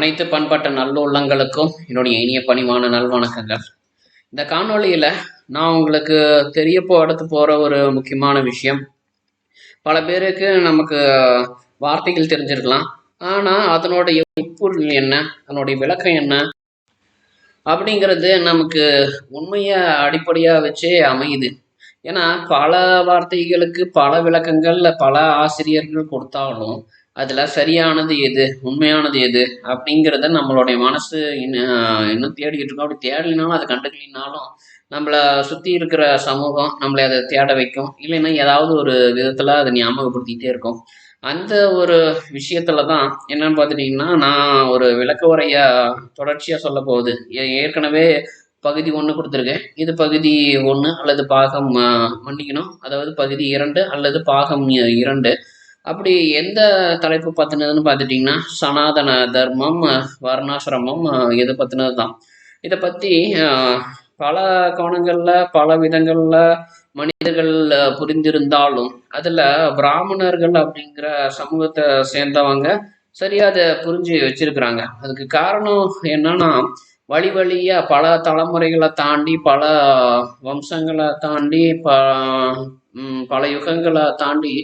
அனைத்து பண்பட்ட நல்லுள்ளங்களுக்கும் என்னுடைய இனிய பணிவான நல்வணக்கங்கள். இந்த காணொளியில் நான் உங்களுக்கு தெரிய போடுறது போகிற ஒரு முக்கியமான விஷயம். பல பேருக்கு நமக்கு வார்த்தைகள் தெரிஞ்சிருக்கலாம். ஆனால் அதனுடைய உட்பொருள் என்ன? அதனுடைய விளக்கம் என்ன? அப்படிங்கிறது நமக்கு உண்மையை அடிப்படையாக வச்சே அமையுது. ஏன்னா பல வார்த்தைகளுக்கு பல விளக்கங்கள் பல ஆசிரியர்கள் கொடுத்தாலும் அதில் சரியானது எது? உண்மையானது எது? அப்படிங்கிறத நம்மளுடைய மனசு இன்னும் இன்னும் தேடிக்கிட்டு இருக்கோம். அப்படி தேடலினாலும் அதை கண்டுக்கலினாலும் நம்மளை சுற்றி இருக்கிற சமூகம் நம்மளை அதை தேட வைக்கும். இல்லைன்னா ஏதாவது ஒரு விதத்தில் அதை ஞாபகப்படுத்திக்கிட்டே இருக்கும். அந்த ஒரு விஷயத்துல தான் என்னன்னு பார்த்துட்டிங்கன்னா நான் ஒரு விளக்க உரையை தொடர்ச்சியாக சொல்ல போகுது. ஏற்கனவே பகுதி ஒன்று கொடுத்துருக்கேன். இது பகுதி ஒன்று அல்லது பாகம் மன்னிக்கணும். அதாவது பகுதி இரண்டு அல்லது பாகம் இரண்டு. அப்படி எந்த தலைப்பு பற்றினதுன்னு பார்த்துட்டிங்கன்னா சனாதன தர்மம் வர்ணாசிரமம் இதை பற்றினது தான் இதை பற்றி பல கோணங்களில் பல விதங்களில் மனிதர்கள் புரிந்திருந்தாலும் அதில் பிராமணர்கள் அப்படிங்கிற சமூகத்தை சேர்ந்தவங்க சரியா அதை புரிஞ்சு வச்சிருக்கிறாங்க. அதுக்கு காரணம் என்னன்னா வழி வழியா பல தலைமுறைகளை தாண்டி பல வம்சங்களை தாண்டி ப பல யுகங்களை தாண்டி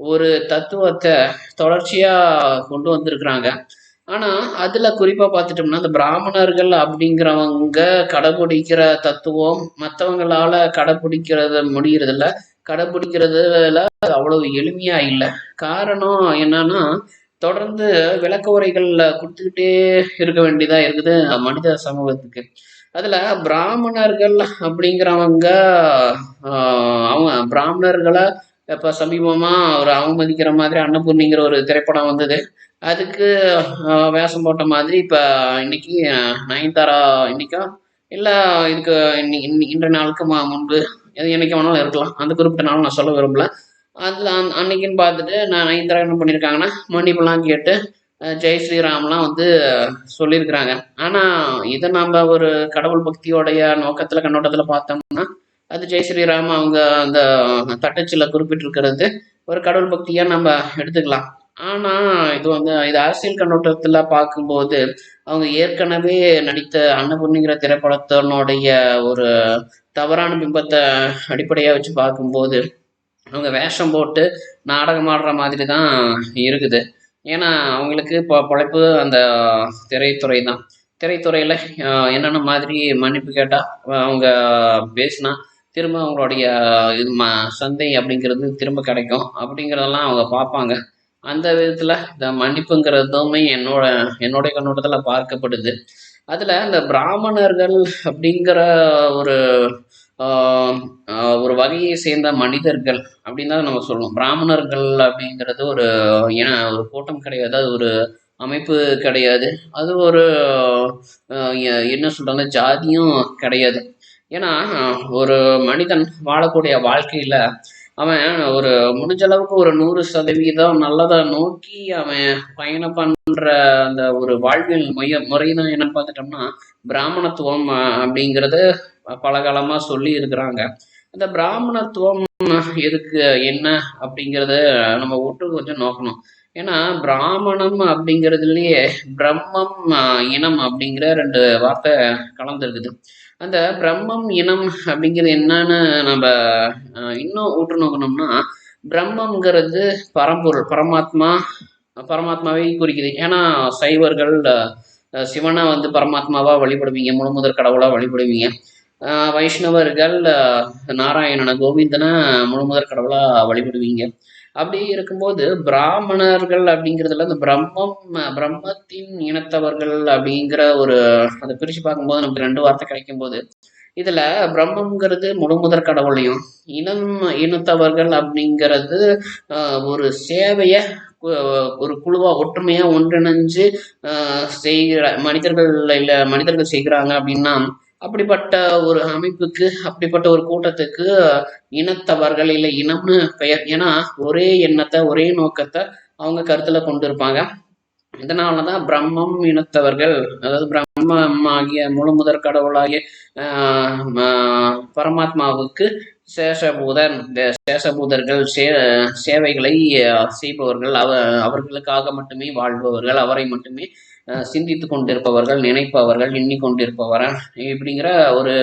ஒரு தத்துவத்தை தொடர்ச்சியா கொண்டு வந்திருக்கிறாங்க. ஆனா அதுல குறிப்பா பார்த்துட்டோம்னா இந்த பிராமணர்கள் அப்படிங்கிறவங்க கடைபிடிக்கிற தத்துவம் மற்றவங்களால கடைபிடிக்கிறத முடியறதில்ல. கடைபிடிக்கிறதுல அவ்வளவு எளிமையா இல்லை. காரணம் என்னன்னா தொடர்ந்து விளக்க உரைகள் கொடுத்துக்கிட்டே இருக்க வேண்டியதா இருக்குது மனித சமூகத்துக்கு. அதுல பிராமணர்கள் அப்படிங்கிறவங்க அவங்க பிராமணர்களை இப்போ சமீபமாக ஒரு அவமதிக்கிற மாதிரி அன்னபூர்ணிங்கிற ஒரு திரைப்படம் வந்தது. அதுக்கு வேஷம் போட்ட மாதிரி இப்போ இன்னைக்கு நயன்தாரா இன்னைக்கா? இல்லை இதுக்கு இன்னி- இன்றைய நாளுக்கு முன்பு எது என்னைக்கு வேணாலும் இருக்கலாம். அந்த குறிப்பிட்ட நாளும் நான் சொல்ல விரும்பல. அதில் அந் அன்னைக்குன்னு பார்த்துட்டு நான் நயன்தாரா என்ன பண்ணியிருக்காங்கன்னா மன்னிப்புலாம் கேட்டு ஜெய் ஸ்ரீராம்லாம் வந்து சொல்லியிருக்கிறாங்க ஆனால் இதை நம்ம ஒரு கடவுள் பக்தியோடைய நோக்கத்தில் கண்ணோட்டத்தில் பார்த்தோம்னா அது ஜெய் ஸ்ரீராம் அவங்க அந்த தட்டச்சில் குறிப்பிட்டிருக்கிறது. ஒரு கடவுள் பக்தியாக நம்ம எடுத்துக்கலாம். ஆனால் இது வந்து இது அரசியல் கண்ணோட்டத்தில் பார்க்கும்போது அவங்க ஏற்கனவே நடித்த அன்னபூர்ணிங்கிற திரைப்படத்தினுடைய ஒரு தவறான பிம்பத்தை அடிப்படையாக வச்சு பார்க்கும்போது அவங்க வேஷம் போட்டு நாடகம் ஆடுற மாதிரி தான் இருக்குது. ஏன்னா அவங்களுக்கு இப்போ பழைப்பு அந்த திரைத்துறை தான். திரைத்துறையில் என்னென்ன மாதிரி மன்னிப்பு கேட்டால் அவங்க பேசினா திரும்ப அவங்களுடைய இது ம சந்தை அப்படிங்கிறது திரும்ப கிடைக்கும். அப்படிங்கிறதெல்லாம் அவங்க பார்ப்பாங்க. அந்த விதத்தில் இந்த மன்னிப்புங்கிறதுமே என்னோட என்னுடைய கண்ணோட்டத்தில் பார்க்கப்படுது. அதில் இந்த பிராமணர்கள் அப்படிங்கிற ஒரு ஒரு வகையை சேர்ந்த மனிதர்கள் அப்படின்னு தான் நம்ம சொல்லணும் பிராமணர்கள் அப்படிங்கிறது ஒரு ஏன்னா ஒரு கூட்டம் கிடையாது. அது ஒரு அமைப்பு கிடையாது. அது ஒரு என்ன சொல்கிறாங்க ஜாதியும் கிடையாது. ஏன்னா ஒரு மனிதன் வாழக்கூடிய வாழ்க்கையில அவன் ஒரு முடிஞ்ச அளவுக்கு ஒரு நூறு சதவீதம் நல்லதை நோக்கி அவன் பயணம் பண்ற அந்த ஒரு வாழ்வியல் முய முறை தான் என்னன்னு பார்த்துட்டோம்னா பிராமணத்துவம் அப்படிங்கிறது பல காலமாக சொல்லி இருக்கிறாங்க. அந்த பிராமணத்துவம் எதுக்கு என்ன அப்படிங்கிறத நம்ம ஒட்டு கொஞ்சம் நோக்கணும். ஏன்னா பிராமணம் அப்படிங்கிறதுலயே பிரம்மம் இனம் அப்படிங்கிற ரெண்டு வார்த்தை கலந்துருக்குது. அந்த பிரம்மம் இனம் அப்படிங்கிறது என்னன்னு நம்ம இன்னும் ஊற்று நோக்கணும்னா பிரம்மங்கிறது பரம்பொருள் பரமாத்மா பரமாத்மாவை குறிக்குது. ஏன்னா சைவர்கள் சிவனை வந்து பரமாத்மாவா வழிபடுவீங்க முழுமுதற் கடவுளா வழிபடுவீங்க. வைஷ்ணவர்கள் நாராயணனை கோவிந்தனை முழுமுதற் கடவுளா வழிபடுவீங்க. அப்படி இருக்கும்போது பிராமணர்கள் அப்படிங்கிறதுல அந்த பிரம்மம் பிரம்மத்தின் இனத்தவர்கள் அப்படிங்கிற ஒரு அதை பிரிச்சு பார்க்கும்போது நமக்கு ரெண்டு வார்த்தை கிடைக்கும் போது இதுல பிரம்மங்கிறது முழுமுதற் கடவுளையும் இனம் இனத்தவர்கள் அப்படிங்கிறது ஒரு சேவைய ஒரு குழுவா ஒற்றுமையா ஒன்றிணைஞ்சு செய்கிற மனிதர்கள் இல்ல மனிதர்கள் செய்கிறாங்க அப்படின்னா அப்படிப்பட்ட ஒரு அமைப்புக்கு அப்படிப்பட்ட ஒரு கூட்டத்துக்கு இனத்தவர்கள் இல்லை இனம்னு பெயர். ஏன்னா ஒரே எண்ணத்தை ஒரே நோக்கத்தை அவங்க கருத்துல கொண்டு இருப்பாங்க பிரம்மம் இனத்தவர்கள் அதாவது பிரம்மம் ஆகிய முழு முதற் கடவுளாகிய ஆஹ் பரமாத்மாவுக்கு சேஷபூதன் இந்த சேஷபூதர்கள் சே சேவைகளை செய்பவர்கள் அவ அவர்களுக்காக மட்டுமே வாழ்பவர்கள் அவரை மட்டுமே சிந்தித்து கொண்டிருப்பவர்கள் நினைப்பவர்கள் எண்ணிக்கொண்டிருப்பவர்கள் இப்படிங்கிற ஒரு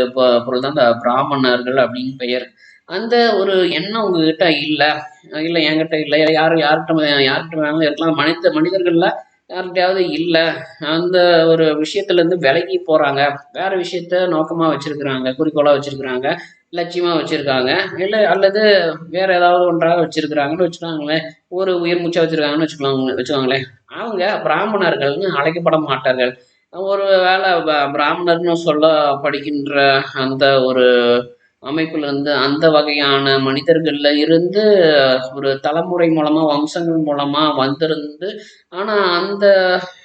பொருள் தான் இந்த பிராமணர்கள் அப்படின்னு பெயர். அந்த ஒரு எண்ணம் உங்ககிட்ட இல்லை இல்லை என்கிட்ட இல்லை யார் யார்கிட்ட யார்கிட்ட வேணாலும் இருக்கலாம். மனித மனிதர்களில் யார்கிட்டயாவது இல்லை. அந்த ஒரு விஷயத்துலேருந்து விலகி போகிறாங்க வேறு விஷயத்த நோக்கமாக வச்சுருக்குறாங்க. குறிக்கோளாக வச்சுருக்குறாங்க. லட்சியமாக வச்சுருக்காங்க. இல்லை அல்லது வேறு ஏதாவது ஒன்றாக வச்சுருக்குறாங்கன்னு வச்சுக்கோங்களேன். ஒரு உயிர் மூச்சா வச்சுருக்காங்கன்னு வச்சுக்கோங்க வச்சுக்கோங்களேன். அவங்க பிராமணர்கள்னு அழைக்கப்பட மாட்டார்கள். ஒரு வேளை பிராமணர்னு சொல்ல படிக்கின்ற அந்த ஒரு அமைப்புல இருந்து அந்த வகையான மனிதர்கள்ல இருந்து ஒரு தலைமுறை மூலமா வம்சங்கள் மூலமா வந்திருந்து ஆனா அந்த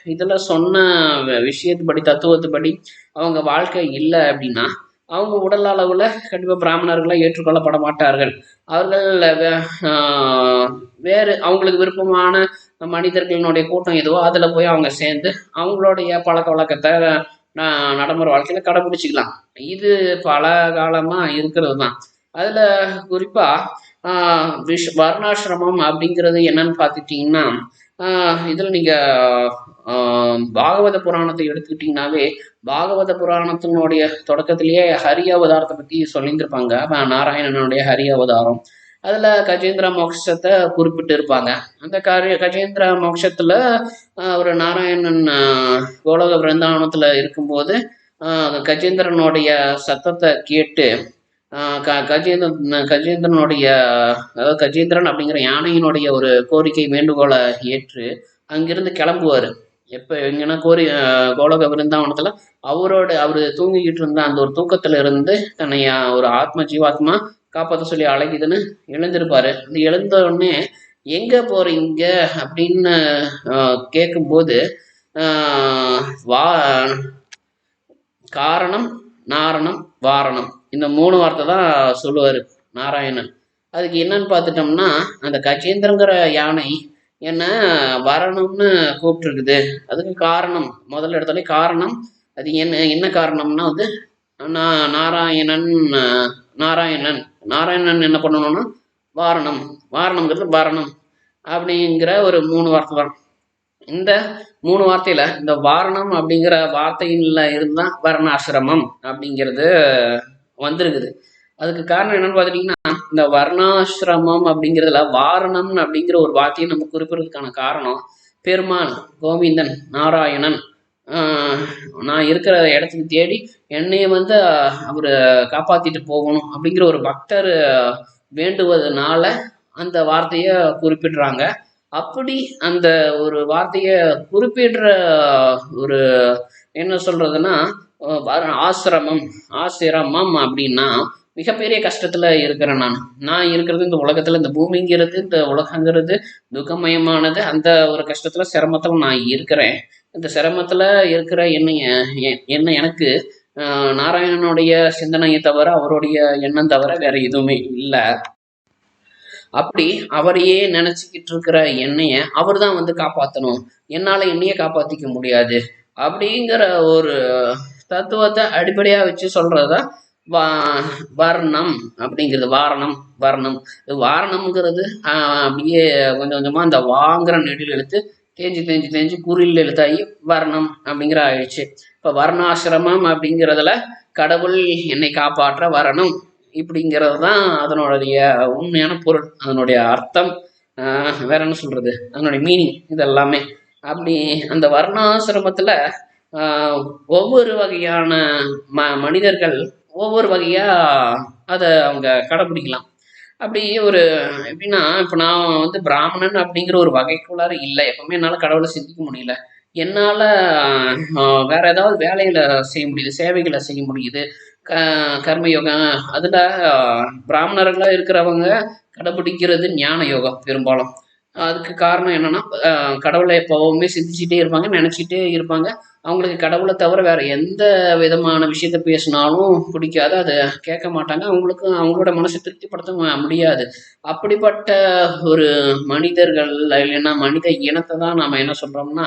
இதுல சொன்ன வ- விஷயத்துப்படி தத்துவத்துப்படி அவங்க வாழ்க்கை இல்லை அப்படின்னா அவங்க உடல் அளவுல கண்டிப்பா பிராமணர்களை ஏற்றுக்கொள்ளப்பட மாட்டார்கள். அவர்கள் வே- வேறு அவங்களுக்கு விருப்பமான மனிதர்களினுடைய கூட்டம் எதுவோ அதுல போய் அவங்க சேர்ந்து அவங்களுடைய பழக்க வழக்கத்தை நடைமுறை வாழ்க்கையில கடைபிடிச்சிக்கலாம். இது பல காலமா இருக்கிறது தான் அதுல குறிப்பா ஆஹ் விஷ் வர்ணாசிரமம் அப்படிங்கிறது என்னன்னு பார்த்துக்கிட்டிங்கன்னா இதில் இதுல நீங்க பாகவத புராணத்தை எடுத்துக்கிட்டிங்கனாவே பாகவத புராணத்தினுடைய தொடக்கத்திலேயே ஹரி அவதாரத்தை பத்தி சொல்லியிருந்திருப்பாங்க. நாராயணனுடைய ஹரி அவதாரம் அதில் கஜேந்திர மோக்ஷத்தை குறிப்பிட்டு இருப்பாங்க அந்த காரிய கஜேந்திர மோக்ஷத்தில் அவர் ஒரு நாராயணன் கோலக பிருந்தாவனத்தில் இருக்கும்போது கஜேந்திரனுடைய சத்தத்தை கேட்டு க கஜேந்திரன் கஜேந்திரனுடைய அதாவது கஜேந்திரன் அப்படிங்கிற யானையினுடைய ஒரு கோரிக்கை வேண்டுகோளை ஏற்று அங்கிருந்து கிளம்புவார். எப்போ எங்கன்னா கோரி கோலக பிருந்தாவனத்தில் அவரோட அவர் தூங்கிக்கிட்டு இருந்த அந்த ஒரு தூக்கத்தில் இருந்து தன்னை ஒரு ஆத்ம ஜீவாத்மா காப்பாற்ற சொல்லி அழைக்குதுன்னு எழுந்திருப்பாரு. அந்த எழுந்த உடனே எங்க போறீங்க? அப்படின்னு கேட்கும்போது வா காரணம் நாரணம் வாரணம். இந்த மூணு வார்த்தை தான் சொல்லுவார் நாராயணன். அதுக்கு என்னன்னு பார்த்துட்டோம்னா அந்த கஜேந்திரங்கிற யானை என்ன வரணும்னு கூப்பிட்டுருக்குது. அதுக்கு காரணம் முதல்ல இடத்துல காரணம். அது என்ன என்ன காரணம்னா வந்து நான் நாராயணன் நாராயணன். நாராயணன் என்ன பண்ணணும்னா வாரணம் வாரணம்ங்கிறது வாரணம் அப்படிங்கிற ஒரு மூணு வார்த்தை வரும். இந்த மூணு வார்த்தையில இந்த வாரணம் அப்படிங்கிற வார்த்தையில இருந்தால் வர்ணாசிரமம் அப்படிங்கிறது வந்திருக்குது. அதுக்கு காரணம் என்னன்னு பார்த்துட்டீங்கன்னா இந்த வர்ணாசிரமம் அப்படிங்கிறதுல வாரணம் அப்படிங்கிற ஒரு வார்த்தையை நம்ம குறிப்பிடுறதுக்கான காரணம் பெருமாள் கோவிந்தன் நாராயணன் நான் இருக்கிற இடத்துக்கு தேடி என்னைய வந்து அவர் காப்பாற்றிட்டு போகணும் அப்படிங்கிற ஒரு பக்தர் வேண்டுவதனால அந்த வார்த்தையை குறிப்பிடுறாங்க. அப்படி அந்த ஒரு வார்த்தையை குறிப்பிடுற ஒரு என்ன சொல்றதுன்னா ஆசிரமம் ஆசிரமம் அப்படின்னா மிகப்பெரிய கஷ்டத்தில் இருக்கிறேன் நான். நான் இருக்கிறது இந்த உலகத்தில் இந்த பூமிங்கிறது இந்த உலகங்கிறது துக்கமயமானது. அந்த ஒரு கஷ்டத்தில் சிரமத்தில் நான் இருக்கிறேன். இந்த சிரமத்துல இருக்கிற என்னைய என்ன எனக்கு ஆஹ் நாராயணனுடைய சிந்தனையை தவிர அவருடைய எண்ணம் தவிர வேற எதுவுமே இல்லை. அப்படி அவரையே நினைச்சுக்கிட்டு இருக்கிற என்னைய அவர் தான் வந்து காப்பாற்றணும் என்னால் என்னையே காப்பாற்றிக்க முடியாது. அப்படிங்கிற ஒரு தத்துவத்தை அடிப்படையாக வச்சு சொல்றதா வா வர்ணம் அப்படிங்கிறது வாரணம் வர்ணம். வாரணம்ங்கிறது அப்படியே கொஞ்சம் கொஞ்சமாக அந்த வாங்குற நெடில் எழுத்து தேஞ்சு தேஞ்சு தேஞ்சு குறில் எழுத்தாகி வர்ணம் அப்படிங்கிற ஆயிடுச்சு. இப்போ வர்ணாசிரமம் அப்படிங்கிறதுல கடவுள் என்னை காப்பாற்ற வரணும் இப்படிங்கிறது தான் அதனுடைய உண்மையான பொருள் அதனுடைய அர்த்தம். வேற என்ன சொல்றது? அதனுடைய மீனிங் இது எல்லாமே அப்படி அந்த வர்ணாசிரமத்தில் ஒவ்வொரு வகையான ம மனிதர்கள் ஒவ்வொரு வகையாக அதை அவங்க கடைப்பிடிக்கலாம் அப்படி ஒரு எப்படின்னா இப்போ நான் வந்து பிராமணன் அப்படிங்கிற ஒரு வகைக்குள்ளார இல்லை. எப்பவுமே என்னால் கடவுளை சிந்திக்க முடியல. என்னால் வேற ஏதாவது வேலைகளை செய்ய முடியுது சேவைகளை செய்ய முடியுது. க கர்ம யோகம் அதில் பிராமணர்களாக இருக்கிறவங்க கடைப்பிடிக்கிறது ஞான யோகம் பெரும்பாலும். அதுக்கு காரணம் என்னன்னா கடவுளை எப்பவுமே சிந்திச்சுட்டே இருப்பாங்க நினச்சிட்டே இருப்பாங்க. அவங்களுக்கு கடவுளை தவிர வேறு எந்த விதமான விஷயத்த பேசினாலும் பிடிக்காது. அதை கேட்க மாட்டாங்க. அவங்களுக்கு அவங்களோட மனசை திருப்திப்படுத்த முடியாது. அப்படிப்பட்ட ஒரு மனிதர்கள் இல்லைன்னா மனித இனத்தை தான் நம்ம என்ன சொல்கிறோம்னா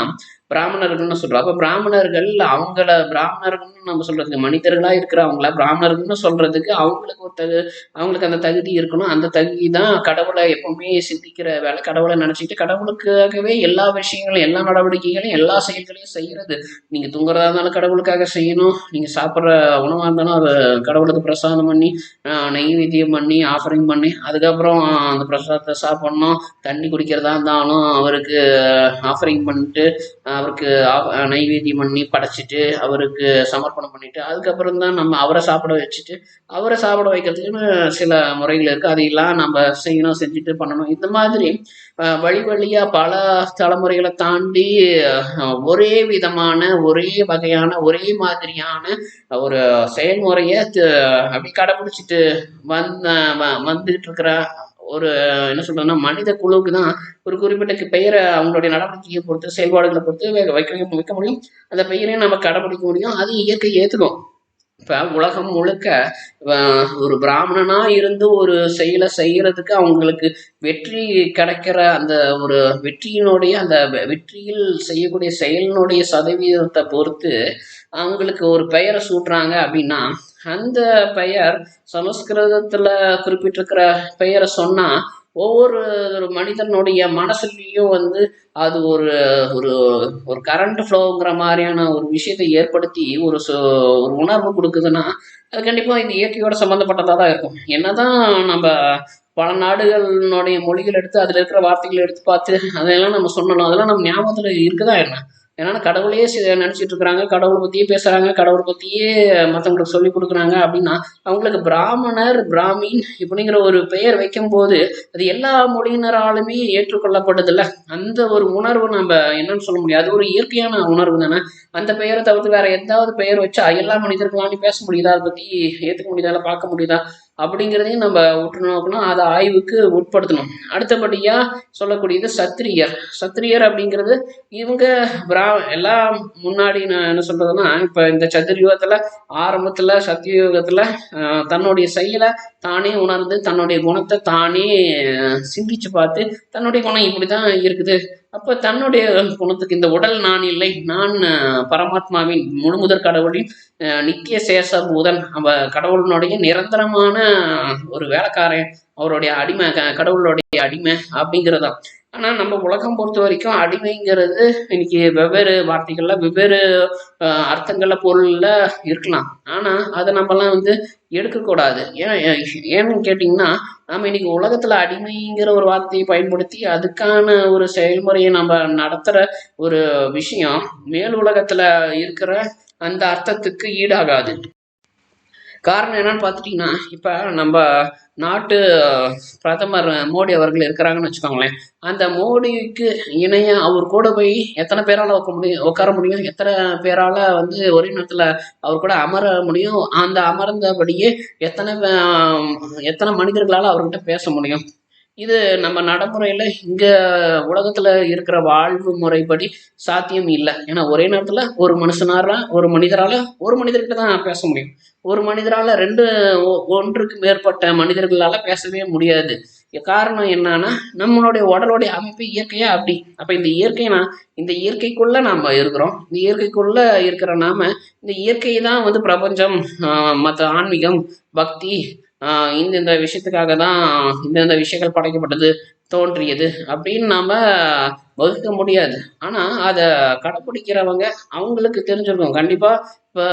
பிராமணர்கள்னு சொல்கிறோம் அப்போ பிராமணர்கள் அவங்கள பிராமணர்கள்னு நம்ம சொல்றதுக்கு மனிதர்களாக இருக்கிறவங்கள பிராமணர்கள்னு சொல்கிறதுக்கு அவங்களுக்கு ஒரு தகு அவங்களுக்கு அந்த தகுதி இருக்கணும். அந்த தகுதி தான் கடவுளை எப்பவுமே சிந்திக்கிற வேலை. கடவுளை நினச்சிக்கிட்டு கடவுளுக்காகவே எல்லா விஷயங்களும் எல்லா நடவடிக்கைகளையும் எல்லா செயல்களையும் செய்கிறது நீங்க தூங்குறதா இருந்தாலும் கடவுளுக்காக செய்யணும். நீங்க சாப்பிட்ற உணவா இருந்தாலும் அதை கடவுளுக்கு பிரசாதம் பண்ணி ஆஹ் நெய்வேத்தியம் பண்ணி ஆஃபரிங் பண்ணி அதுக்கப்புறம் அந்த பிரசாதத்தை சாப்பிடணும். தண்ணி குடிக்கிறதா இருந்தாலும் அவருக்கு ஆஃபரிங் பண்ணிட்டு அவருக்கு ஆ- நைவேத்தியம் பண்ணி படைச்சிட்டு அவருக்கு சமர்ப்பணம் பண்ணிட்டு அதுக்கப்புறம் தான் நம்ம அவரை சாப்பிட வச்சுட்டு அவரை சாப்பிட வைக்கிறதுக்குன்னு சில முறைகள் இருக்கு. அதையெல்லாம் நம்ம செய்யணும் செஞ்சுட்டு பண்ணணும். இந்த மாதிரி வழி வழியா பல தலைமுறைகளை தாண்டி ஒரே விதமான ஒரே வகையான ஒரே மாதிரியான ஒரு செயல்முறையை அப்படி கடைபிடிச்சிட்டு வந்த வந்துட்டு வந்துகிட்டு இருக்கிற ஒரு என்ன சொல்றதுன்னா மனித குழுவுக்கு தான் ஒரு குறிப்பிட்ட பெயரை அவங்களுடைய நடவடிக்கையை பொறுத்து செயல்பாடுகளை பொறுத்து வைக்க வைக்க முடியும். அந்த பெயரையும் நம்ம கடைபிடிக்க முடியும். அது இயற்கை ஏத்துக்கும் இப்போ உலகம் முழுக்க ஒரு பிராமணனா இருந்து ஒரு செயலை செய்கிறதுக்கு அவங்களுக்கு வெற்றி கிடைக்கிற அந்த ஒரு வெற்றியினுடைய அந்த வெற்றியில் செய்யக்கூடிய செயலினுடைய சதவீதத்தை பொறுத்து அவங்களுக்கு ஒரு பெயரை சூட்டுறாங்க அப்படின்னா அந்த பெயர் சமஸ்கிருதத்தில் குறிப்பிட்டிருக்கிற பெயரை சொன்னால் ஒவ்வொரு ஒரு மனிதனுடைய மனசுலேயும் வந்து அது ஒரு ஒரு ஒரு கரண்ட் ஃப்ளோங்கிற மாதிரியான ஒரு விஷயத்தை ஏற்படுத்தி ஒரு ஒரு உணர்வு கொடுக்குதுன்னா அது கண்டிப்பாக இந்த இயற்கையோட சம்மந்தப்பட்டதாக தான் இருக்கும். என்னதான் நம்ம பல நாடுகளினுடைய மொழிகள் எடுத்து அதில் இருக்கிற வார்த்தைகளை எடுத்து பார்த்து அதெல்லாம் நம்ம சொன்னோம் அதெல்லாம் நம்ம ஞாபகத்தில் இருக்குதா என்ன? ஏன்னா கடவுளையே நினச்சிட்டு இருக்கிறாங்க கடவுளை பற்றியே பேசுறாங்க கடவுளை பற்றியே மற்றவங்களுக்கு சொல்லி கொடுக்குறாங்க அப்படின்னா அவங்களுக்கு பிராமணர் பிராமின் இப்படிங்கிற ஒரு பெயர் வைக்கும்போது அது எல்லா மொழியினராலுமே ஏற்றுக்கொள்ளப்படுதில்ல. அந்த ஒரு உணர்வு நம்ம என்னன்னு சொல்ல முடியாது. அது ஒரு இயற்கையான உணர்வு தானே. அந்த பெயரை தவிர்த்து வேற எதாவது பெயர் வச்சா எல்லா மனிதர்களாலையும் பேச முடியுதா? அதை பற்றி ஏற்றுக்க முடியுதா? இல்லை பார்க்க முடியுதா? அப்படிங்கிறதையும் நம்ம உற்று நோக்கணும் அதை ஆய்வுக்கு உட்படுத்தணும். அடுத்தபடியாக சொல்லக்கூடியது சத்திரியர். சத்திரியர் அப்படிங்கிறது இவங்க பிரா எல்லாம் முன்னாடி நான் என்ன சொல்கிறதுன்னா இப்போ இந்த சதுர்யுகத்துல ஆரம்பத்தில் சத்தியயுகத்துல தன்னுடைய செயலை தானே உணர்ந்து தன்னுடைய குணத்தை தானே சிந்திச்சு பார்த்து தன்னுடைய குணம் இப்படி தான் இருக்குது. அப்போ தன்னுடைய குணத்துக்கு இந்த உடல் நான் இல்லை நான் பரமாத்மாவின் பரமாத்மாவின் முழுமுதற் கடவுளின் நித்திய சேஷ பூதன் அவ கடவுளினுடைய நிரந்தரமான ஒரு வேலைக்காரன் அவருடைய அடிமை க- கடவுளுடைய அடிமை அப்படிங்கிறதான். ஆனால் நம்ம உலகம் பொறுத்த வரைக்கும் அடிமைங்கிறது இன்னைக்கு வெவ்வேறு வார்த்தைகளில் வெவ்வேறு அர்த்தங்களில் பொருளில் பொருள்ல இருக்கலாம். ஆனால் அதை நம்மலாம் வந்து எடுக்கக்கூடாது. ஏன் ஏன்னு கேட்டிங்கன்னா நம்ம இன்னைக்கு உலகத்துல அடிமைங்கிற ஒரு வார்த்தையை பயன்படுத்தி அதுக்கான ஒரு செயல்முறையை நம்ம நடத்துற ஒரு விஷயம் மேல் உலகத்துல இருக்கிற அந்த அர்த்தத்துக்கு ஈடாகாது. காரணம் என்னன்னு பார்த்துட்டிங்கன்னா இப்போ நம்ம நாட்டு பிரதமர் மோடி அவர்கள் இருக்கிறாங்கன்னு வச்சுக்கோங்களேன். அந்த மோடிக்கு இணைய அவர் கூட போய் எத்தனை பேரால உட்கார முடியும் உட்கார முடியும்? எத்தனை பேரால வந்து ஒரே நேரத்தில் அவர் கூட அமர முடியும்? அந்த அமர்ந்தபடியே எத்தனை எத்தனை மனிதர்களால் அவர்கிட்ட பேச முடியும்? இது நம்ம நடைமுறையில் இங்கே உலகத்தில் இருக்கிற வாழ்வு முறைப்படி சாத்தியம் இல்லை. ஏன்னா ஒரே நேரத்தில் ஒரு மனுஷனால ஒரு மனிதரால் ஒரு மனிதர்கிட்ட தான் பேச முடியும். ஒரு மனிதரால் ரெண்டு ஒ- ஒன்றுக்கு மேற்பட்ட மனிதர்களால் பேசவே முடியாது. காரணம் என்னன்னா நம்மளுடைய உடலுடைய அமைப்பு இயற்கையா அப்படி. அப்போ இந்த இயற்கைனா இந்த இயற்கைக்குள்ள நாம் இருக்கிறோம். இந்த இயற்கைக்குள்ள இருக்கிற நாம இந்த இயற்கை தான் வந்து பிரபஞ்சம் மற்ற ஆன்மீகம் பக்தி இந்தந்த விஷயத்துக்காக தான் இந்தந்த விஷயங்கள் படைக்கப்பட்டது தோன்றியது அப்படின்னு நாம் வகுக்க முடியாது. ஆனால் அதை கடைப்பிடிக்கிறவங்க அவங்களுக்கு தெரிஞ்சிருக்கும். கண்டிப்பாக இப்போ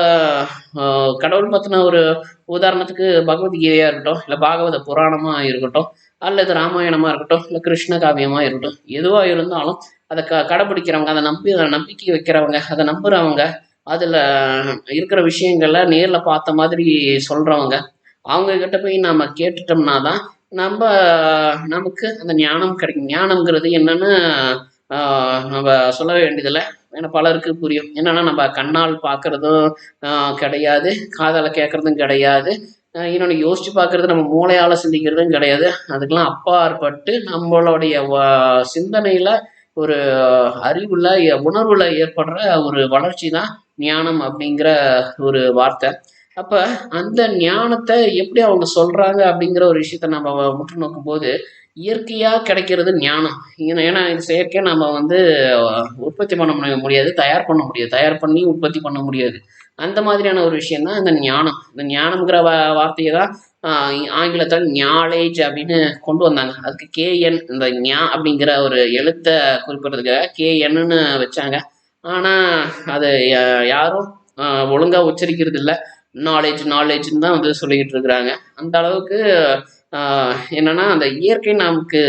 கடவுள் பற்றின ஒரு உதாரணத்துக்கு பகவத்கீதையாக இருக்கட்டும் இல்லை பாகவத புராணமாக இருக்கட்டும் அல்லது ராமாயணமாக இருக்கட்டும் இல்லை கிருஷ்ண காவியமாக இருக்கட்டும் எதுவாக இருந்தாலும் அதை க கடைப்பிடிக்கிறவங்க அதை நம்பி அதை நம்பிக்கை வைக்கிறவங்க அதை நம்புகிறவங்க அதில் இருக்கிற விஷயங்களை நேரில் பார்த்த மாதிரி சொல்கிறவங்க அவங்க கிட்ட போய் நாம கேட்டுட்டோம்னா தான் நம்ம நமக்கு அந்த ஞானம் கிடைக்கும். ஞானம்ங்கிறது என்னன்னு நம்ம சொல்ல வேண்டியதில்லை. ஏன்னா பலருக்கு புரியும். என்னன்னா நம்ம கண்ணால் பார்க்கறதும் கிடையாது. காதால் கேட்கறதும் கிடையாது. இன்னொன்று யோசிச்சு பார்க்கறது நம்ம மூளையால் சிந்திக்கிறதும் கிடையாது. அதுக்கெல்லாம் அப்பாற்பட்டு நம்மளுடைய சிந்தனையில் சிந்தனையில ஒரு அறிவுல எ- உணர்வுல ஏற்படுற ஒரு வளர்ச்சி தான் ஞானம் அப்படிங்கிற ஒரு வார்த்தை. அப்ப அந்த ஞானத்தை எப்படி அவங்க சொல்றாங்க அப்படிங்கிற ஒரு விஷயத்த நம்ம முற்று நோக்கும் போது இயற்கையா கிடைக்கிறது ஞானம். ஏன்னா இது செயற்கையா நம்ம வந்து உற்பத்தி பண்ண முடிய- முடியாது தயார் பண்ண முடியாது. தயார் பண்ணி உற்பத்தி பண்ண முடியாது. அந்த மாதிரியான ஒரு விஷயம் தான் இந்த ஞானம். இந்த ஞானம்ங்கிற வா வார்த்தையை தான் ஆங்கிலத்தில் ஞாலேஜ் அப்படின்னு கொண்டு வந்தாங்க. அதுக்கு கேஎன் இந்த ஞா அப்படிங்கிற ஒரு எழுத்தை குறிப்பிடுறதுக்காக கேஎன்னு வச்சாங்க. ஆனால் அது யாரும் ஒழுங்காக ஒழுங்கா உச்சரிக்கிறது இல்லை நாலேஜ் நாலேஜ்னு தான் வந்து சொல்லிக்கிட்டு இருக்கிறாங்க. அந்த அளவுக்கு ஆஹ் என்னன்னா அந்த இயற்கை நமக்கு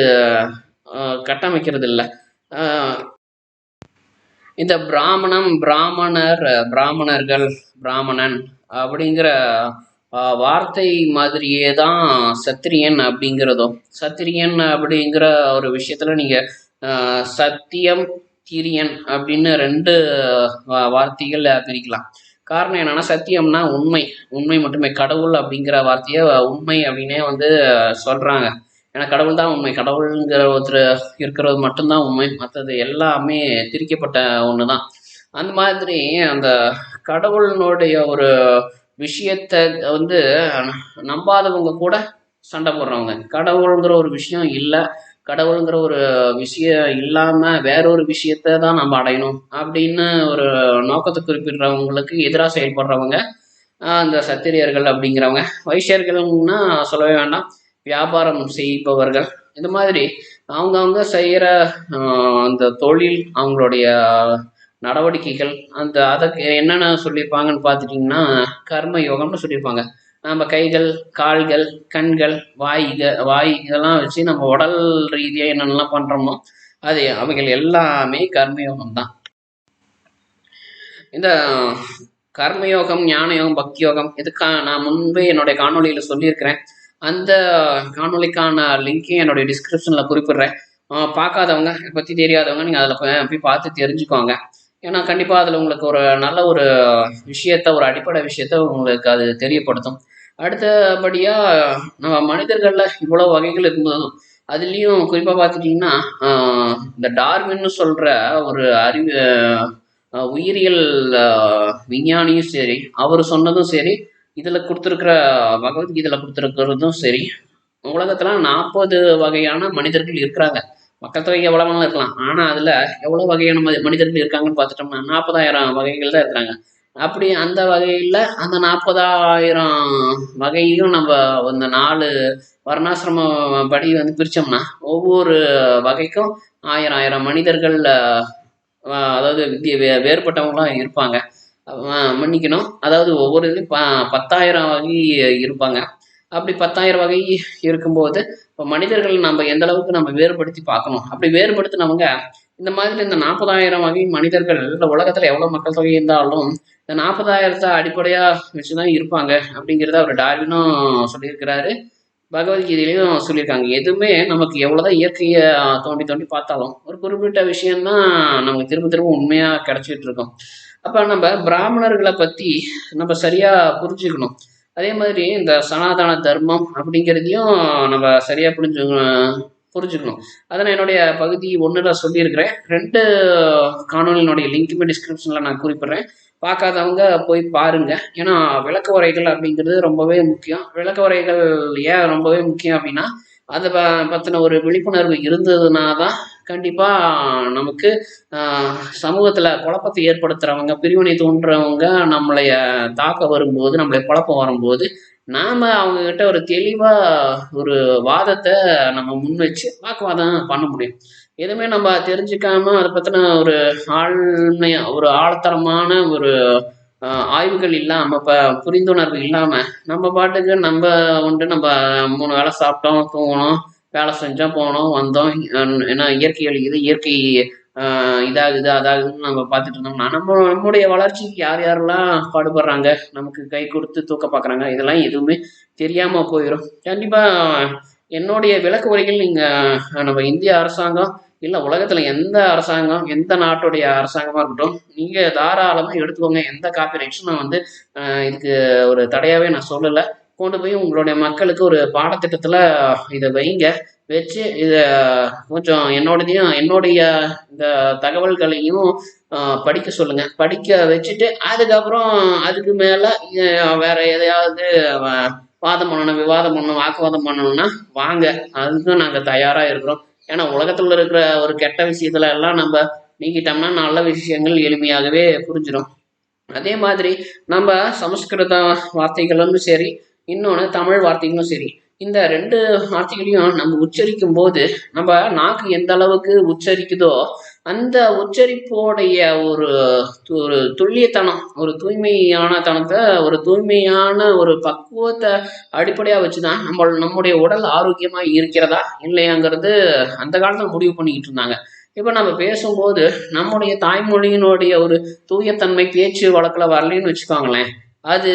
கட்டமைக்கிறது இல்லை இந்த பிராமணம் பிராமணர் பிராமணர்கள் பிராமணன் அப்படிங்கிற வார்த்தை மாதிரியே தான் சத்திரியன் அப்படிங்கிறதும். சத்திரியன் அப்படிங்கிற ஒரு விஷயத்துல நீங்க ஆஹ், சத்தியம் திரியன் அப்படின்னு ரெண்டு வார்த்தைகள் பிரிக்கலாம். காரணம் என்னன்னா சத்தியம்னா உண்மை. உண்மை மட்டுமே. கடவுள் அப்படிங்கிற வார்த்தையை உண்மை அப்படின்னே வந்து சொல்றாங்க. ஏன்னா கடவுள் தான் உண்மை. கடவுளுங்கிற ஒருத்தர் இருக்கிறது மட்டும்தான் உண்மை. மற்றது எல்லாமே திரிக்கப்பட்ட ஒன்று தான் அந்த மாதிரி அந்த கடவுளினுடைய ஒரு விஷயத்த வந்து நம்பாதவங்க கூட சண்டை போடுறவங்க. கடவுளுங்கிற ஒரு விஷயம் இல்லை. கடவுளுங்கிற ஒரு விஷயம் இல்லாம வேறொரு விஷயத்த தான் நம்ம அடையணும் அப்படின்னு ஒரு நோக்கத்தை குறிப்பிடுறவங்களுக்கு எதிராக செயல்படுறவங்க அந்த சத்திரியர்கள் அப்படிங்கிறவங்க. வைசியர்கள்னா சொல்லவே வேண்டாம். வியாபாரம் செய்பவர்கள். இந்த மாதிரி அவங்கவுங்க செய்கிற அந்த தொழில் அவங்களுடைய நடவடிக்கைகள் அந்த அதற்கு என்னென்ன சொல்லியிருப்பாங்கன்னு பார்த்துட்டிங்கன்னா கர்ம யோகம்னு சொல்லியிருப்பாங்க. நம்ம கைகள் கால்கள் கண்கள் வாய்க வாய் இதெல்லாம் வச்சு நம்ம உடல் ரீதியாக என்னென்னலாம் பண்ணுறோமோ அது அவைகள் எல்லாமே கர்மயோகம் தான். இந்த கர்மயோகம் ஞானயோகம் பக்தி யோகம் இதுக்கா நான் முன்பே என்னுடைய காணொலியில் சொல்லியிருக்கிறேன். அந்த காணொலிக்கான லிங்க்கையும் என்னுடைய டிஸ்கிரிப்ஷனில் குறிப்பிடுறேன். பார்க்காதவங்க பற்றி தெரியாதவங்க நீங்கள் அதில் போய் பார்த்து தெரிஞ்சுக்கோங்க. ஏன்னா கண்டிப்பாக அதில் உங்களுக்கு ஒரு நல்ல ஒரு விஷயத்த ஒரு அடிப்படை விஷயத்த உங்களுக்கு அது தெரியப்படுத்தும். அடுத்தபடியாக நம்ம மனிதர்களில் இவ்வளோ வகைகள் இருக்கும்போதும் அதுலேயும் குறிப்பாக பார்த்துட்டிங்கன்னா இந்த டார்வின்னு சொல்கிற ஒரு அறிவு உயிரியல் விஞ்ஞானியும் சரி அவர் சொன்னதும் சரி இதில் கொடுத்துருக்கிற பகவத்கீதையில் கொடுத்துருக்கிறதும் சரி உலகத்தில் நாற்பது வகையான மனிதர்கள் இருக்கிறாங்க. மக்கள் தொகை எவ்வளோ வேணாலும் இருக்கலாம். ஆனால் அதில் எவ்வளோ வகையான மனிதர்கள் இருக்காங்கன்னு பார்த்துட்டோம்னா நாற்பதாயிரம் வகைகள் தான் இருக்கிறாங்க. அப்படி அந்த வகையில் அந்த நாற்பதாயிரம் வகையும் நம்ம இந்த நாலு வர்ணாசிரம படி வந்து பிரித்தோம்னா ஒவ்வொரு வகைக்கும் ஆயிரம் ஆயிரம் மனிதர்கள் அதாவது வித்திய வே வேறுபட்டவங்களாம் இருப்பாங்க. ஆஹ் மன்னிக்கணும். அதாவது ஒவ்வொரு இதுலையும் ப பத்தாயிரம் வகை இருப்பாங்க. அப்படி பத்தாயிரம் வகை இருக்கும்போது இப்போ மனிதர்கள் நம்ம எந்த அளவுக்கு நம்ம வேறுபடுத்தி பார்க்கணும்? அப்படி வேறுபடுத்தினவங்க இந்த மாதிரி இந்த நாற்பதாயிரம் வகை மனிதர்கள் இல்லை உலகத்தில் எவ்வளோ மக்கள் தொகை இருந்தாலும் இந்த நாற்பதாயிரத்தை அடிப்படையாக வச்சு தான் இருப்பாங்க அப்படிங்கிறத அவர் டார்வினும் சொல்லியிருக்கிறாரு. பகவத்கீதையிலையும் சொல்லியிருக்காங்க. எதுவுமே நமக்கு எவ்வளோதான் இயற்கையை தோண்டி தோண்டி பார்த்தாலும் ஒரு குறிப்பிட்ட விஷயம்தான் நமக்கு திரும்ப திரும்ப உண்மையாக கிடைச்சிட்டு இருக்கும். அப்போ நம்ம பிராமணர்களை பற்றி நம்ம சரியாக புரிஞ்சுக்கணும். அதே மாதிரி இந்த சனாதன தர்மம் அப்படிங்கிறதையும் நம்ம சரியாக புரிஞ்சு புரிஞ்சுக்கணும். அதை நான் என்னுடைய பகுதி ஒன்றில் சொல்லியிருக்கிறேன். ரெண்டு காணொலியினுடைய லிங்க்குமே டிஸ்கிரிப்ஷனில் நான் குறிப்பிட்றேன். பார்க்காதவங்க போய் பாருங்க. ஏன்னா விளக்க உரைகள் அப்படிங்கிறது ரொம்பவே முக்கியம். விளக்க உரைகள் ஏன் ரொம்பவே முக்கியம் அப்படின்னா அதை ப பற்றின ஒரு விழிப்புணர்வு இருந்ததுனா தான் கண்டிப்பாக நமக்கு சமூகத்தில் குழப்பத்தை ஏற்படுத்துகிறவங்க பிரிவினை தோன்றவங்க நம்மளைய தாக்க வரும்போது நம்மளை குழப்பம் வரும்போது நாம் அவங்கக்கிட்ட ஒரு தெளிவாக ஒரு வாதத்தை நம்ம முன் வச்சு வாக்குவாதம் பண்ண முடியும். எதுவுமே நம்ம தெரிஞ்சுக்காம அதை பற்றின ஒரு ஆழ்மைய ஒரு ஆழத்தரமான ஒரு ஆய்வுகள் இல்லாமல் இப்போ புரிந்துணர்வு இல்லாமல் நம்ம பாட்டுக்கு நம்ம உண்டு நம்ம மூணு வேளை சாப்பிட்டோம் தூங்கணும் வேலை செஞ்சோம் போனோம் வந்தோம். ஏன்னா இயற்கை அழிக்குது இயற்கை இதாகுது அதாகுதுன்னு நம்ம பார்த்துட்டு இருந்தோம்னா நம்ம நம்முடைய வளர்ச்சிக்கு யார் யாரெல்லாம் பாடுபடுறாங்க? நமக்கு கை கொடுத்து தூக்க பார்க்குறாங்க. இதெல்லாம் எதுவுமே தெரியாமல் போயிடும் கண்டிப்பாக என்னுடைய விளக்கு உரைகள் நீங்கள் நம்ம இந்திய அரசாங்கம் இல்லை உலகத்தில் எந்த அரசாங்கம் எந்த நாட்டுடைய அரசாங்கமாக இருக்கட்டும் நீங்கள் தாராளமாக எடுத்துக்கோங்க. எந்த காப்பி ரைட்ஸும் நான் வந்து இதுக்கு ஒரு தடையாகவே நான் சொல்லலை. கொண்டு போய் உங்களுடைய மக்களுக்கு ஒரு பாடத்திட்டத்தில் இதை வைங்க. வச்சு இதை கொஞ்சம் என்னோடதையும் என்னுடைய இந்த தகவல்களையும் படிக்க சொல்லுங்க. படிக்க வச்சுட்டு அதுக்கப்புறம் அதுக்கு மேலே வேற எதையாவது வாதம் பண்ணணும் விவாதம் பண்ணணும் வாக்குவாதம் பண்ணணும்னா வாங்க. அதுக்கும் நாங்கள் தயாராக இருக்கிறோம். ஏன்னா உலகத்தில் இருக்கிற ஒரு கெட்ட விஷயத்துல எல்லாம் நம்ம நீக்கிட்டோம்னா நல்ல விஷயங்கள் எளிமையாகவே புரிஞ்சிடும் அதே மாதிரி நம்ம சமஸ்கிருத வார்த்தைகளும் சரி இன்னொன்று தமிழ் வார்த்தைகளும் சரி. இந்த ரெண்டு வார்த்தைகளையும் நம்ம உச்சரிக்கும் போது நம்ம நாக்கு எந்த அளவுக்கு உச்சரிக்குதோ அந்த உச்சரிப்போடைய ஒரு ஒரு துல்லியத்தனம் ஒரு தூய்மையான தனத்தை ஒரு தூய்மையான ஒரு பக்குவத்தை அடிப்படையாக வச்சு தான் நம்ம நம்முடைய உடல் ஆரோக்கியமாக இருக்கிறதா இல்லையாங்கிறது அந்த காலத்தில் முடிவு பண்ணிக்கிட்டு இருந்தாங்க. இப்போ நம்ம பேசும்போது நம்முடைய தாய்மொழியினுடைய ஒரு தூயத்தன்மை பேச்சு வழக்கில் வரலைன்னு வச்சுக்கோங்களேன். அது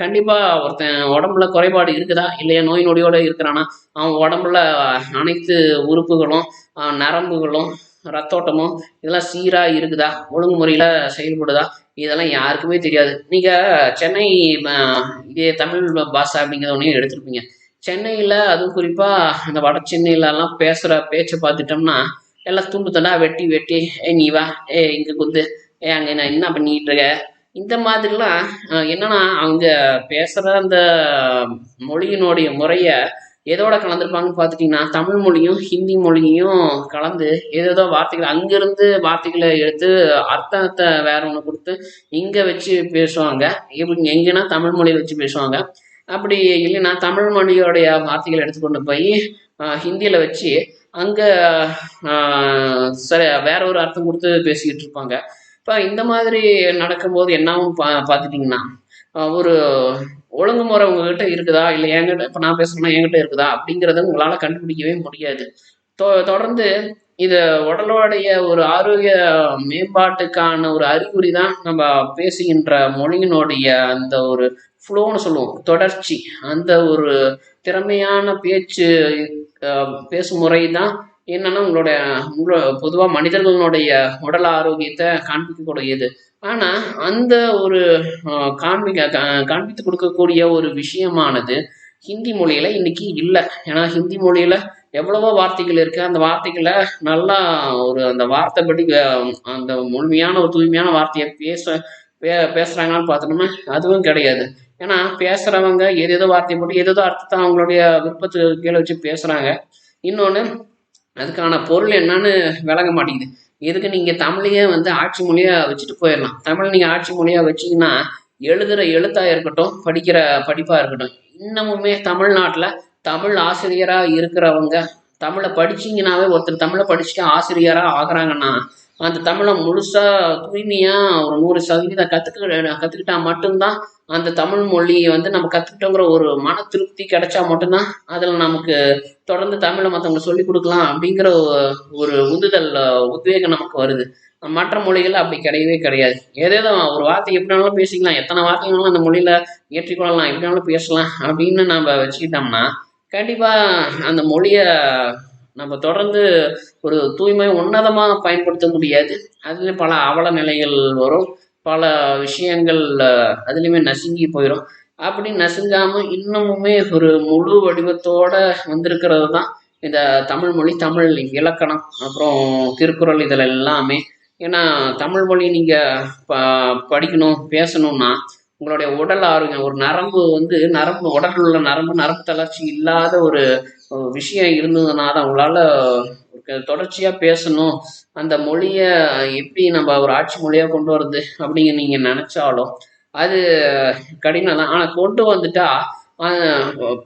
கண்டிப்பாக ஒருத்தன் உடம்புல குறைபாடு இருக்குதா? இல்லையா? நோய் நொடியோட இருக்கிறானா? அவன் உடம்புல அனைத்து உறுப்புகளும் நரம்புகளும் ரத்தோட்டமும் இதெல்லாம் சீராக இருக்குதா? ஒழுங்குமுறையில் செயல்படுதா? இதெல்லாம் யாருக்குமே தெரியாது. நீங்கள் சென்னை இதே தமிழ் பாஷா அப்படிங்கிறத ஒன்றையும் எடுத்திருப்பீங்க. சென்னையில் அதுவும் குறிப்பாக அந்த வட சென்னையிலலாம் பேசுகிற பேச்சை பார்த்துட்டோம்னா எல்லாம் துண்டு துண்டா வெட்டி வெட்டி ஏ நீ வா. ஏ இங்கே குந்து. ஏ அங்கே நான் என்ன பண்ணிக்கிட்டு இருக்க? இந்த மாதிரிலாம் என்னன்னா அவங்க பேசுகிற அந்த மொழியினுடைய முறையை எதோட கலந்துருப்பாங்கன்னு பார்த்துட்டிங்கன்னா தமிழ் மொழியும் ஹிந்தி மொழியும் கலந்து ஏதேதோ வார்த்தைகள் அங்கிருந்து வார்த்தைகளை எடுத்து அர்த்தத்தை வேற ஒன்று கொடுத்து இங்கே வச்சு பேசுவாங்க. இப்படி எங்கன்னா தமிழ் மொழியை வச்சு பேசுவாங்க. அப்படி இல்லைன்னா தமிழ் மொழியோடைய வார்த்தைகளை எடுத்துக்கொண்டு போய் ஹிந்தியில் வச்சு அங்கே சரி வேற ஒரு அர்த்தம் கொடுத்து பேசிக்கிட்டு இருப்பாங்க. இப்போ இந்த மாதிரி நடக்கும்போது என்னாகும் பா பார்த்துட்டிங்கன்னா ஒரு ஒழுங்குமுறை உங்ககிட்ட இருக்குதா? இல்லை என்கிட்ட இப்போ நான் பேசுகிறேன்னா என்கிட்ட இருக்குதா? அப்படிங்கிறத உங்களால் கண்டுபிடிக்கவே முடியாது. தொ தொடர்ந்து இது உடலோடைய ஒரு ஆரோக்கிய மேம்பாட்டுக்கான ஒரு அறிகுறி தான் நம்ம பேசுகின்ற மொழியினுடைய அந்த ஒரு ஃப்ளோன்னு சொல்லுவோம். தொடர்ச்சி. அந்த ஒரு திறமையான பேச்சு பேசும் முறை தான் என்னன்னா உங்களுடைய உங்களோட பொதுவாக மனிதர்களுடைய உடல் ஆரோக்கியத்தை காண்பிக்கக்கூடியது. ஆனால் அந்த ஒரு காண்பிக்க காண்பித்து கொடுக்கக்கூடிய ஒரு விஷயமானது ஹிந்தி மொழியில இன்னைக்கு இல்லை. ஏன்னா ஹிந்தி மொழியில எவ்வளவோ வார்த்தைகள் இருக்கு. அந்த வார்த்தைகளை நல்லா ஒரு அந்த வார்த்தைப்படி படி அந்த முழுமையான ஒரு தூய்மையான வார்த்தையை பேச பே பேசுறாங்களான்னு பார்த்தோம்னா அதுவும் கிடையாது. ஏன்னா பேசுறவங்க ஏதேதோ வார்த்தையை போட்டு ஏதேதோ அர்த்தத்தை அவங்களுடைய விருப்பத்துக்கு கீழே வச்சு பேசுறாங்க. இன்னொன்று அதுக்கான பொருள் என்னன்னு விளங்க மாட்டேங்குது. இதுக்கு நீங்கள் தமிழையே வந்து ஆட்சி மொழியாக வச்சுட்டு போயிடலாம். தமிழ் நீங்கள் ஆட்சி மொழியாக வச்சீங்கன்னா எழுதுகிற எழுத்தாக இருக்கட்டும் படிக்கிற படிப்பாக இருக்கட்டும் இன்னமுமே தமிழ்நாட்டில் தமிழ் ஆசிரியராக இருக்கிறவங்க தமிழை படிச்சீங்கன்னாவே ஒருத்தர் தமிழை படிச்சுட்டு ஆசிரியராக ஆகுறாங்கன்னா அந்த தமிழை முழுசாக தூய்மையாக ஒரு நூறு சதவீதம் கற்றுக்க கற்றுக்கிட்டா மட்டும்தான் அந்த தமிழ் மொழியை வந்து நம்ம கற்றுக்கிட்டோங்கிற ஒரு மன திருப்தி கிடைச்சா மட்டும்தான் அதில் நமக்கு தொடர்ந்து தமிழை மற்றவங்க சொல்லிக் கொடுக்கலாம் அப்படிங்கிற ஒரு உந்துதல் உத்வேகம் நமக்கு வருது. மற்ற மொழிகள் அப்படி கிடையவே கிடையாது. ஏதேதோ ஒரு வார்த்தை எப்படி வேணாலும் பேசிக்கலாம். எத்தனை வார்த்தை வேணாலும் அந்த மொழியில ஏற்றிக்கொள்ளலாம் எப்படி வேணாலும் பேசலாம் அப்படின்னு நம்ம வச்சுக்கிட்டோம்னா கண்டிப்பாக அந்த மொழியை நம்ம தொடர்ந்து ஒரு தூய்மை உன்னதமாக பயன்படுத்த முடியாது. அதுலேயும் பல அவல நிலைகள் வரும். பல விஷயங்கள் அதுலேயுமே நசுங்கி போயிடும் அப்படி நசுங்காமல் இன்னமுமே ஒரு முழு வடிவத்தோட வந்திருக்கிறது தான் இந்த தமிழ் மொழி தமிழ் இலக்கணம் அப்புறம் திருக்குறள் இதில் எல்லாமே ஏன்னா தமிழ் மொழி நீங்கள் ப படிக்கணும் பேசணும்னா உங்களுடைய உடல் ஆரோக்கியம் ஒரு நரம்பு வந்து நரம்பு உடலில் உள்ள நரம்பு நரம்பு தளர்ச்சி இல்லாத ஒரு விஷயம் இருந்ததுன்னா தான் உங்களால் தொடர்ச்சியாக பேசணும். அந்த மொழியை எப்படி நம்ம ஒரு ஆட்சி மொழியாக கொண்டு வருது அப்படிங்க நீங்கள் நினச்சாலும் அது கடினம் தான். ஆனால் கொண்டு வந்துட்டா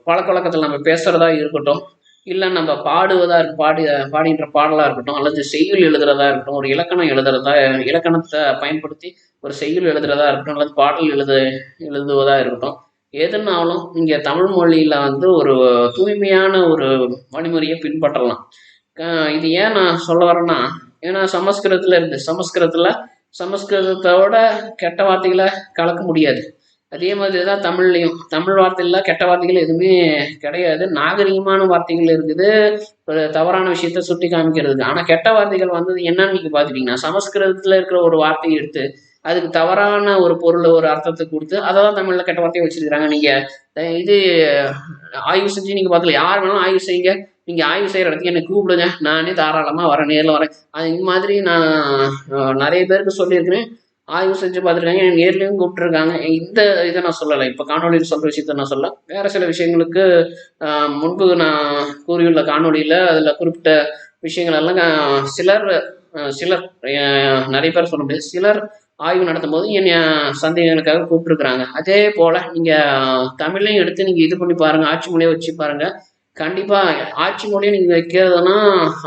பழக்கவழக்கத்தில் நம்ம பேசுகிறதா இருக்கட்டும் இல்லை நம்ம பாடுவதா பாடி பாடின்ற பாடலாக இருக்கட்டும் அல்லது செய்யுள் எழுதுறதா இருக்கட்டும் ஒரு இலக்கணம் எழுதுறதா இலக்கணத்தை பயன்படுத்தி ஒரு செய்யுள் எழுதுறதா இருக்கட்டும் அல்லது பாடல் எழுத எழுதுவதா இருக்கட்டும் எதுனாலும் இங்கே தமிழ் மொழியில் வந்து ஒரு தூய்மையான ஒரு வழிமுறையை பின்பற்றலாம். இது ஏன் நான் சொல்ல வரேன்னா ஏன்னா சமஸ்கிருதத்தில் இருந்து சமஸ்கிருதத்தில் சமஸ்கிருதத்தோட கெட்ட வார்த்தைகளை கலக்க முடியாது. அதே மாதிரி தான் தமிழ்லையும். தமிழ் வார்த்தையில் கெட்ட வார்த்தைகள் எதுவுமே கிடையாது. நாகரிகமான வார்த்தைகள் இருக்குது. ஒரு தவறான விஷயத்த சுட்டி காமிக்கிறதுக்கு. ஆனால் கெட்ட வார்த்தைகள் வந்தது என்னன்னு நீங்கள் பார்த்துட்டீங்கன்னா சமஸ்கிருதத்தில் இருக்கிற ஒரு வார்த்தையை எடுத்து அதுக்கு தவறான ஒரு பொருளை ஒரு அர்த்தத்தை கொடுத்து அதை தான் தமிழில் கெட்ட வார்த்தையை வச்சிருக்கிறாங்க. நீங்கள் இது ஆய்வு செஞ்சு நீங்கள் பார்த்துல யார் வேணாலும் ஆய்வு செய்யுங்க. நீங்கள் ஆய்வு செய்கிற இடத்துக்கு என்னை கூப்பிடுங்க. நானே தாராளமாக வரேன் நேரில் வரேன். அது இந்த மாதிரி நான் நிறைய பேருக்கு சொல்லியிருக்கிறேன். ஆய்வு செஞ்சு பார்த்துருக்காங்க. என் நேர்லேயும் கூப்பிட்டுருக்காங்க. இந்த இதை நான் சொல்லலை. இப்போ காணொலியில் சொல்கிற விஷயத்த நான் சொல்ல வேறு சில விஷயங்களுக்கு முன்பு நான் கூறியுள்ள காணொலியில் அதில் குறிப்பிட்ட விஷயங்களெல்லாம் சிலர் சிலர் நிறைய பேர் சொல்ல முடியாது. சிலர் ஆய்வு நடத்தும் போது என்னை சந்தேகங்களுக்காக கூப்பிட்டுருக்குறாங்க. அதே போல் நீங்கள் தமிழையும் எடுத்து நீங்கள் இது பண்ணி பாருங்கள் ஆட்சி மொழியை வச்சு பாருங்கள் கண்டிப்பாக ஆட்சி மொழியை நீங்கள் வைக்கிறதுனா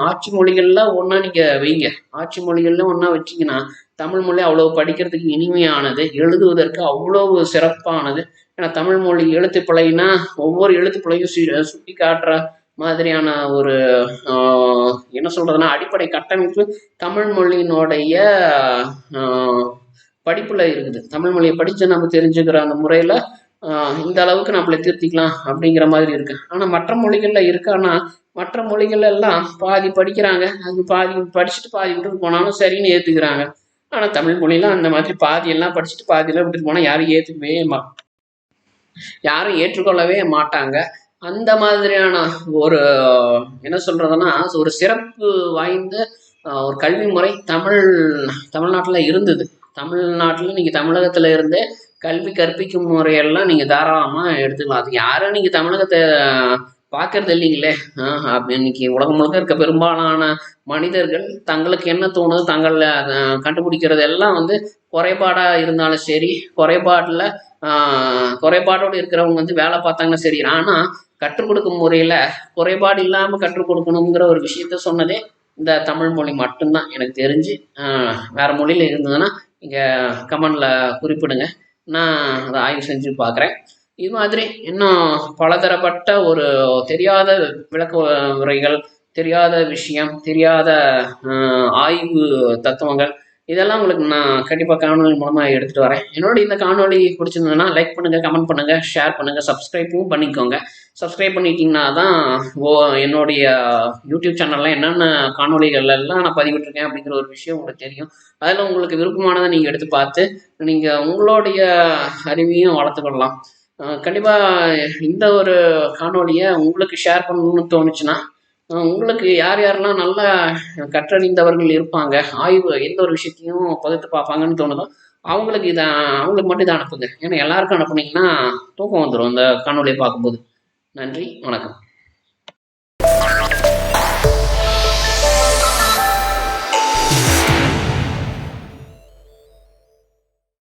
ஆட்சி மொழிகளில் ஒன்றா நீங்கள் வைங்க. ஆட்சி மொழிகளில் ஒன்றா வச்சிங்கன்னா தமிழ் மொழி அவ்வளோ படிக்கிறதுக்கு இனிமையானது எழுதுவதற்கு அவ்வளவு சிறப்பானது. ஏன்னா தமிழ் மொழி எழுத்து பிழைனா ஒவ்வொரு எழுத்து பிழையும் சு- சுட்டி காட்டுற மாதிரியான ஒரு என்ன சொல்றதுன்னா அடிப்படை கட்டமைப்பு தமிழ் மொழியினுடைய படிப்புல இருக்குது. தமிழ் மொழியை படித்து நம்ம தெரிஞ்சுக்கிற அந்த முறையில் இந்த அளவுக்கு நம்மளை திருத்திக்கலாம் அப்படிங்கிற மாதிரி இருக்கு. ஆனால் மற்ற மொழிகளில் இருக்கான்னா மற்ற மொழிகள் எல்லாம் பாதி படிக்கிறாங்க. அது பாதி படிச்சுட்டு பாதி விட்டு போனாலும் சரின்னு ஏற்றுக்கிறாங்க ஆனால் தமிழ் மொழியில அந்த மாதிரி பாதியெல்லாம் படிச்சுட்டு பாதியெல்லாம் விட்டுட்டு போனால் யாரும் ஏற்றுக்கவே மா யாரும் ஏற்றுக்கொள்ளவே மாட்டாங்க. அந்த மாதிரியான ஒரு என்ன சொல்றதுன்னா ஒரு சிறப்பு வாய்ந்த ஒரு கல்வி முறை தமிழ் தமிழ்நாட்டில் இருந்தது. தமிழ்நாட்டில் நீங்கள் தமிழகத்தில் இருந்தே கல்வி கற்பிக்கும் முறையெல்லாம் நீங்கள் தாராளமாக எடுத்துக்கலாம். அது யாரும் நீங்கள் தமிழகத்தை பார்க்கறது இல்லைங்களே? இன்னைக்கு உலகம் முழுக்க இருக்க பெரும்பாலான மனிதர்கள் தங்களுக்கு என்ன தோணுது தங்களை கண்டுபிடிக்கிறது எல்லாம் வந்து குறைபாடாக இருந்தாலும் சரி குறைபாடில் குறைபாடோடு இருக்கிறவங்க வந்து வேலை பார்த்தாங்கன்னா சரி. ஆனால் கற்றுக் கொடுக்கும் முறையில் குறைபாடு இல்லாமல் கற்றுக் கொடுக்கணுங்கிற ஒரு விஷயத்த சொன்னதே இந்த தமிழ் மொழி மட்டும்தான் எனக்கு தெரிஞ்சு. வேறு வேற மொழியில் இருந்ததுன்னா இங்கே கமெண்டில் குறிப்பிடுங்க. நான் அதை ஆய்வு செஞ்சு பார்க்குறேன். இது மாதிரி இன்னும் பலதரப்பட்ட ஒரு தெரியாத விளக்க உரைகள் தெரியாத விஷயம் தெரியாத ஆய்வு தத்துவங்கள் இதெல்லாம் உங்களுக்கு நான் கண்டிப்பாக காணொலி மூலமாக எடுத்துகிட்டு வரேன். என்னோட இந்த காணொளி பிடிச்சிருந்ததுன்னா லைக் பண்ணுங்கள் கமெண்ட் பண்ணுங்கள் ஷேர் பண்ணுங்கள் சப்ஸ்கிரைப்பும் பண்ணிக்கோங்க. சப்ஸ்கிரைப் பண்ணிட்டீங்கன்னா தான் ஓ என்னுடைய யூடியூப் சேனலில் என்னென்ன காணொலிகள் எல்லாம் நான் பதிவிட்டிருக்கேன் அப்படிங்கிற ஒரு விஷயம் உங்களுக்கு தெரியும். அதில் உங்களுக்கு விருப்பமானதை நீங்கள் எடுத்து பார்த்து நீங்கள் உங்களுடைய அறிவையும் வளர்த்துக்கொள்ளலாம். கண்டிப்பாக இந்த ஒரு காணொலியை உங்களுக்கு ஷேர் பண்ணணும்னு தோணுச்சுன்னா உங்களுக்கு யார் யாரெல்லாம் நல்லா கற்றறிந்தவர்கள் இருப்பாங்க ஆய்வு எந்த ஒரு விஷயத்தையும் பகுத்து பார்ப்பாங்கன்னு தோணுதோ அவங்களுக்கு இதை அவங்களுக்கு மட்டும் இதை அனுப்புங்க. ஏன்னா எல்லாருக்கும் அனுப்புனீங்கன்னா தூக்கம் வந்துடும் இந்த காணொலியை பார்க்கும்போது. நன்றி வணக்கம்.